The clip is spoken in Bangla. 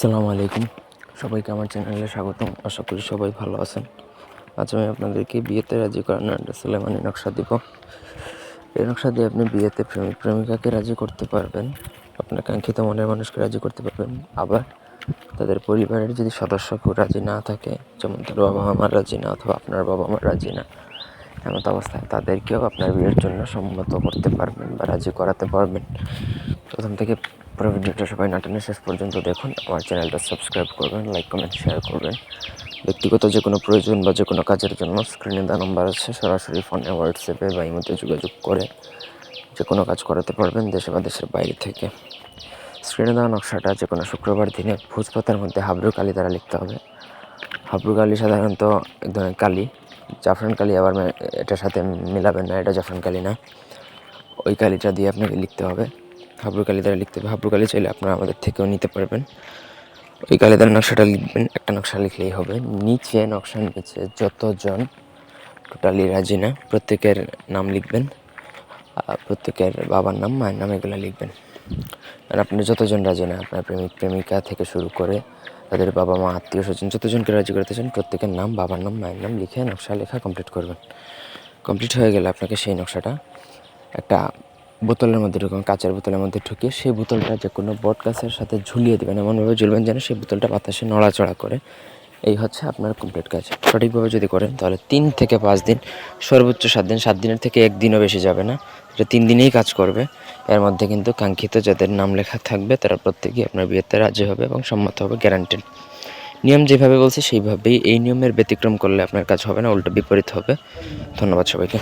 আসসালামু আলাইকুম। সবাইকে আমার চ্যানেলে স্বাগতম। আশা করি সবাই ভালো আছেন। আজ আমি আপনাদেরকে বিয়েতে রাজি করানোর একটা সুলেমানি নকশা দিব। এই নকশা দিয়ে আপনি বিয়েতে প্রেমিক, প্রেমিকাকে রাজি করতে পারবেন। আপনার কাঙ্ক্ষিত মনের মানুষকে রাজি করতে পারবেন। আবার তাদের পরিবারের যদি সদস্য কেউ রাজি না থাকে, যেমন তার বাবা আমার রাজি না অথবা আপনার বাবা আমার রাজি না এমত অবস্থায় তাদেরকেও আপনার বিয়ের জন্য সম্মত করতে পারবেন বা রাজি করাতে পারবেন। প্রথম থেকে পুরো ভিডিওটা সবাই নাটনের শেষ পর্যন্ত দেখুন। আমার চ্যানেলটা সাবস্ক্রাইব করবেন লাইক কমেন্ট শেয়ার করবেন। ব্যক্তিগত যে কোনো প্রয়োজন বা যে কোনো কাজের জন্য স্ক্রিনে দেওয়া নম্বর আছে, সরাসরি ফোনে হোয়াটসঅ্যাপে বা ইমোতে যোগাযোগ করে যে কোনো কাজ করাতে পারবেন দেশে বা দেশের বাইরে থেকে। স্ক্রিনে দেওয়া নকশাটা যে কোনো শুক্রবার দিনে ভোজপাতার মধ্যে হাবরু কালি দ্বারা লিখতে হবে। হাবরু কালি সাধারণত এক ধরনের কালি, জাফরান কালি আবার এটার সাথে মিলাবেন না, এটা জাফরান কালি না। ওই কালিটা দিয়ে আপনাকে লিখতে হবে। হাবরু দ্বারা লিখতে হবে। হাবরু কালি চাইলে আপনারা আমাদের থেকেও নিতে পারবেন। ওই কালি দ্বারা নকশাটা লিখবেন। একটা নকশা লিখলেই হবে। নিচে নকশার নিচে যতজন টোটালি রাজি না, প্রত্যেকের নাম লিখবেন। প্রত্যেকের বাবার নাম, মায়ের নাম এগুলো লিখবেন। আর আপনি যতজন রাজি না, আপনার প্রেমিক, প্রেমিকা থেকে শুরু করে তাদের বাবা মা, আত্মীয় স্বজন, যতজনকে রাজি করতে চান, প্রত্যেকের নাম, বাবার নাম, মায়ের নাম লিখে নকশা লেখা কমপ্লিট করবেন। কমপ্লিট হয়ে গেলে আপনাকে সেই নকশাটা একটা বোতলের মধ্যে ঢুকবেন কাঁচের বোতলের মধ্যে ঢুকিয়ে সেই বোতলটা যে কোনো বট গাছের সাথে ঝুলিয়ে দেবেন এমনভাবে ঝুলবেন যেন সেই বোতলটা বাতাসে নড়াচড়া করে। এই হচ্ছে আপনার কমপ্লিট কাজ। সঠিকভাবে যদি করেন, তাহলে তিন থেকে পাঁচ দিন, সর্বোচ্চ সাত দিন, সাত দিনের থেকে একদিনও বেশি যাবে না। এটা তিন দিনেই কাজ করবে। এর মধ্যে কিন্তু কাঙ্ক্ষিত যাদের নাম লেখা থাকবে, তারা প্রত্যেকেই আপনার বিয়েতে রাজি হবে এবং সম্মত হবে গ্যারান্টেড নিয়ম যেভাবে বলছি, সেইভাবেই এই নিয়মের ব্যতিক্রম করলে আপনার কাজ হবে না, উল্টো বিপরীত হবে। ধন্যবাদ সবাইকে।